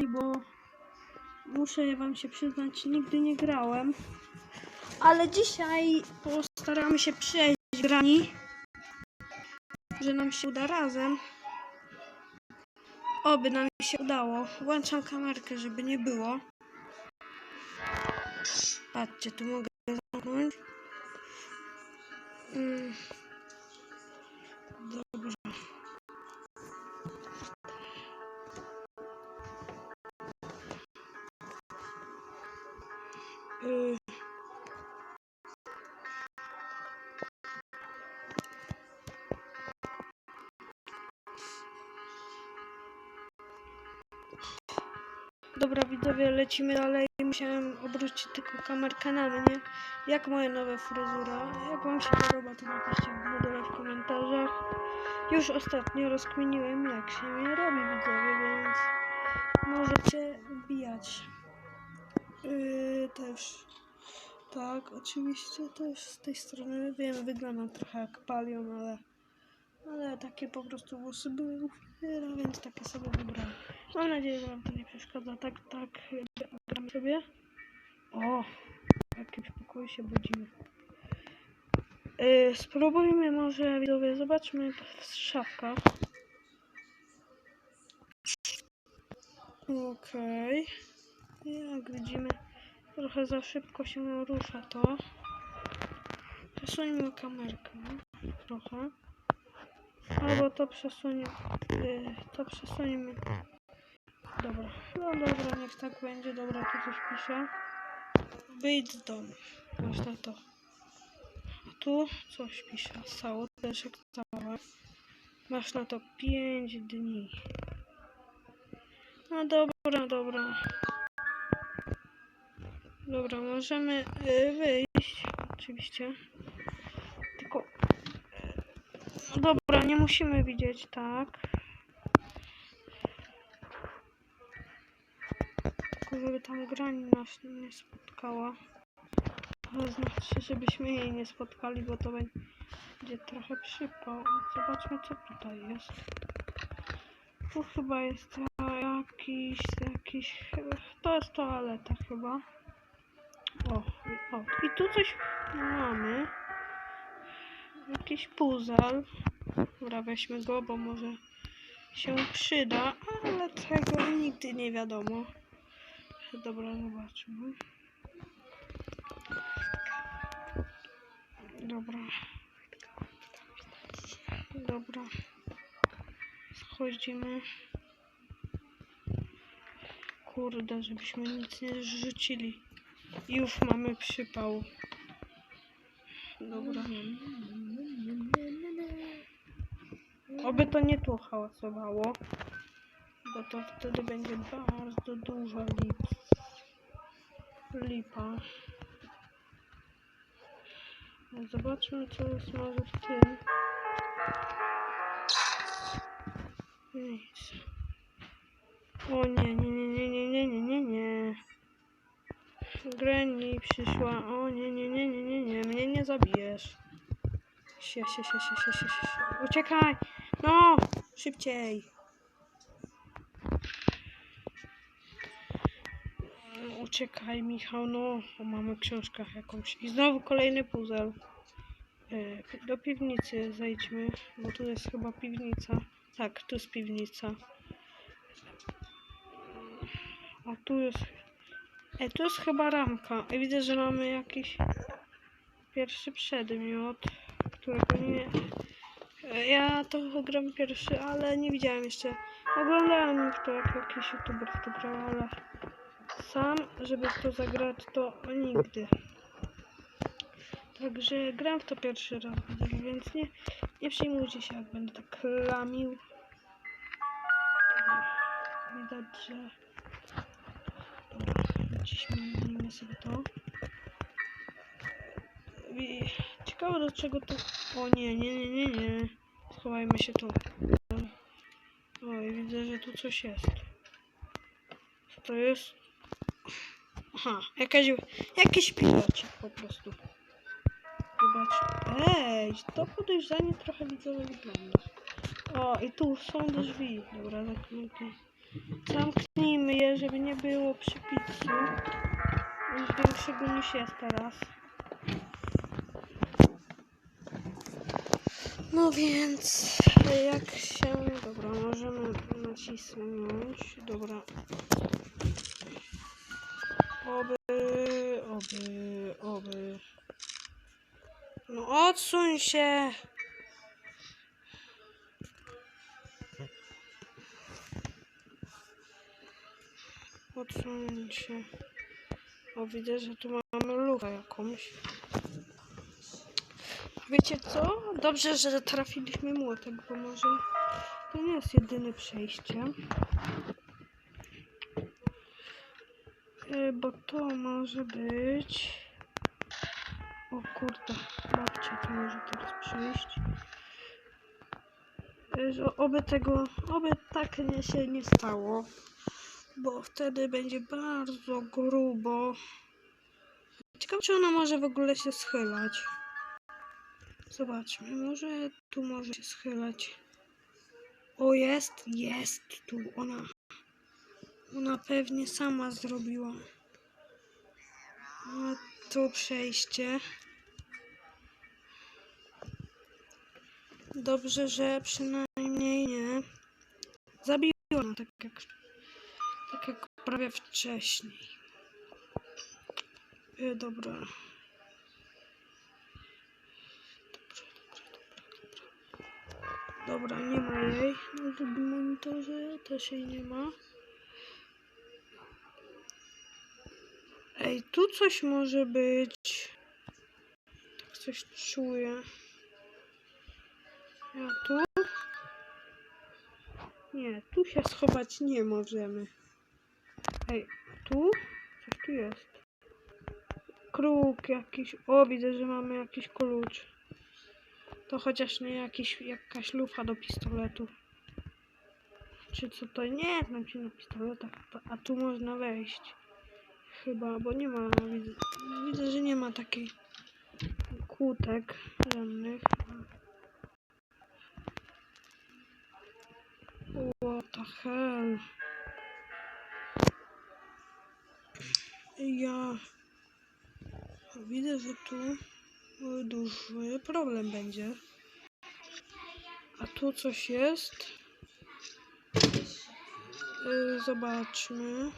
bo muszę wam się przyznać, nigdy nie grałem. Ale dzisiaj postaramy się przejść grani, że nam się uda razem. Oby nam się udało. Włączam kamerkę, żeby nie było. Patrzcie, tu mogę zamknąć. Dobra widzowie, lecimy dalej. Musiałem obrócić tylko kamerkę na mnie. Jak moja nowa fryzura? Jak wam się podoba, to napiszcie w dole w komentarzach. Już ostatnio rozkminiłem, jak się mnie robi widzowie, więc możecie wbijać. Yy, też. Tak, oczywiście też z tej strony wiem, wyglądam trochę jak palion, ale, ale takie po prostu włosy były więc takie sobie wybrałem. Mam nadzieję, że wam to nie przeszkadza. Tak, tak, gram sobie. O, w jakim pokoju się budzimy. Yy, spróbujmy może, widzowie, zobaczmy w szafkach. Okej. Jak widzimy, trochę za szybko się rusza to. Przesuńmy kamerkę. Trochę. Albo to przesunie. Yy, to przesuńmy. Dobra. No dobra, niech tak będzie. Dobra, tu coś pisze. Wyjdź domu. Można to. A tu coś pisze. Stało też jak cała. Masz na to 5 dni. No dobra, dobra. Dobra, możemy y, wyjść. Oczywiście. Tylko. y, Dobra, nie musimy widzieć, tak. Tylko żeby tam grani nas nie spotkała. To znaczy, żebyśmy jej nie spotkali, bo to będzie trochę przypał. Zobaczmy, co tutaj jest. Tu chyba jest jakiś, jakiś, to jest toaleta chyba. O, o, i tu coś mamy. Jakiś puzzle. Dobra, weźmy go, bo może się przyda, ale tego nigdy nie wiadomo. Dobra, zobaczmy. Dobra. Dobra. Schodzimy. Kurde, żebyśmy nic nie rzucili. Już mamy przypał. Dobra. Oby to nie tu hałasowało. Bo to wtedy będzie bardzo duża lip. lipa. No Zobaczmy co jest może w tym. Nic. O nie, nie, nie, nie, nie, nie, nie, nie, nie. Granny przyszła. O nie, nie, nie, nie, nie, nie. Mnie nie zabijesz. Sie, sie, sie, sie, sie, sie, sie. Uciekaj! No! Szybciej! Uciekaj, Michał, no. Mamy książkę jakąś. I znowu kolejny puzzle. Do piwnicy zejdźmy, bo tu jest chyba piwnica. Tak, tu jest piwnica. A tu jest... E, tu jest chyba ramka. I widzę, że mamy jakiś pierwszy przedmiot, którego nie... Ja to gram pierwszy, ale nie widziałem jeszcze. Oglądałem już to, jak jakiś youtuber w to grał, ale sam, żeby to zagrać, to nigdy. Także gram w to pierwszy raz, więc nie, nie przejmujcie się, jak będę tak lamił. Widać, że... Dobra, ciśnijmy sobie to. I- Ciekawe do czego to... O nie, nie, nie, nie, nie. Schowajmy się tu. Oj, widzę, że tu coś jest. Co to jest? Aha, jakaś, jakiś pilocik po prostu. Zobacz. Ej, to podejrzanie trochę widzowie wygląda. O, i tu są drzwi. Dobra, zamknijmy. Zamknijmy je, żeby nie było przypisu już większego niż jest teraz. No więc, jak się... Dobra, możemy nacisnąć. Dobra. Oby, oby, oby. No odsuń się! Odsuń się. O, widzę, że tu mamy lufę jakąś. Wiecie co? Dobrze, że trafiliśmy młotek, bo może to nie jest jedyne przejście. E, Bo to może być... O kurde, babcia tu może teraz przyjść. E, Oby tego, oby tak nie się nie stało. Bo wtedy będzie bardzo grubo. Ciekawe, czy ona może w ogóle się schylać. Zobaczmy, może tu może się schylać. O, jest, jest tu. Ona, ona pewnie sama zrobiła. A tu przejście. Dobrze, że przynajmniej nie zabiła, no, tak jak, tak jak prawie wcześniej. E, dobra. Dobra, nie ma jej. Na drugim monitorze też jej nie ma. Ej, tu coś może być. Tak coś czuję. Ja tu? Nie, tu się schować nie możemy. Ej, tu? Coś tu jest. Kruk jakiś. O, widzę, że mamy jakiś klucz. To chociaż nie jakiś, jakaś lufa do pistoletu. Czy co to? Nie znam się na pistoletach, to- a tu można wejść. Chyba, bo nie ma, widzę, widzę że nie ma takiej kłódek żadnych. What the hell? Ja widzę, że tu duży problem będzie. A tu coś jest. Y, Zobaczmy.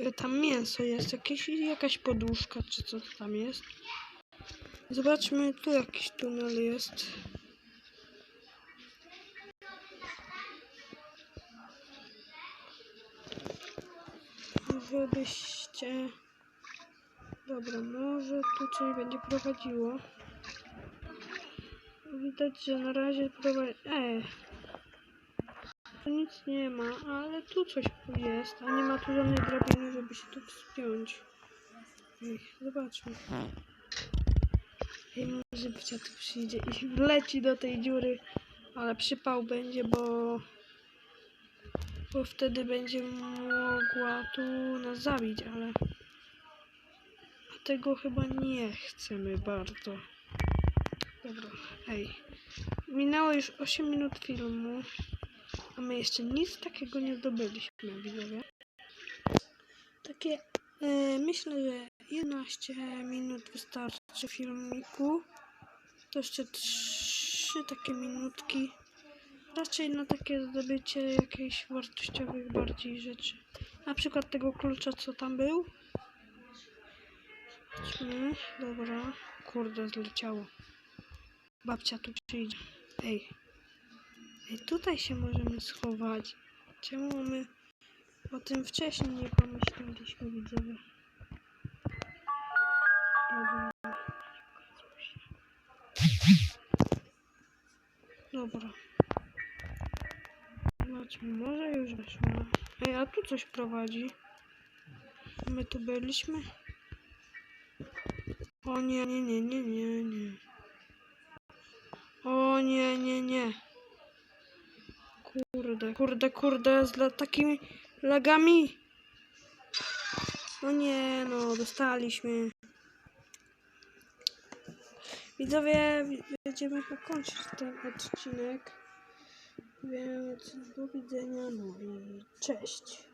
Y, Tam mięso jest jakieś jakaś poduszka, czy co tam jest. Zobaczmy, tu jakiś tunel jest. Żebyście... Dobra, może tu coś będzie prowadziło. Widać, że na razie prowadzi... E, tu nic nie ma, ale tu coś jest, a nie ma tu żadnej drabiny, żeby się tu wspiąć. Ej, zobaczmy. Ej, może tu przyjdzie i wleci do tej dziury, ale przypał będzie, bo... Bo wtedy będzie mogła tu nas zabić, ale... Tego chyba nie chcemy bardzo. Dobra, ej. Minęło już 8 minut filmu. A my jeszcze nic takiego nie zdobyliśmy, widzowie. Takie, e, myślę, że 11 minut wystarczy filmiku. To jeszcze 3 takie minutki. Raczej na takie zdobycie jakichś wartościowych bardziej rzeczy. Na przykład tego klucza, co tam był. Chodźmy, dobra. Kurde, zleciało. Babcia tu przyjdzie. Ej. Ej, tutaj się możemy schować. Czemu my o tym wcześniej nie pomyśleliśmy, widzowie? Dobra. Dobra. Zobaczmy, może już weszła. Ej, a tu coś prowadzi. My tu byliśmy? O nie, nie, nie, nie, nie, nie. O nie, nie, nie. Kurde, kurde, kurde, z takimi lagami. No nie, no, dostaliśmy. Widzowie, wi- będziemy chyba kończyć ten odcinek. Więc do widzenia, no i cześć.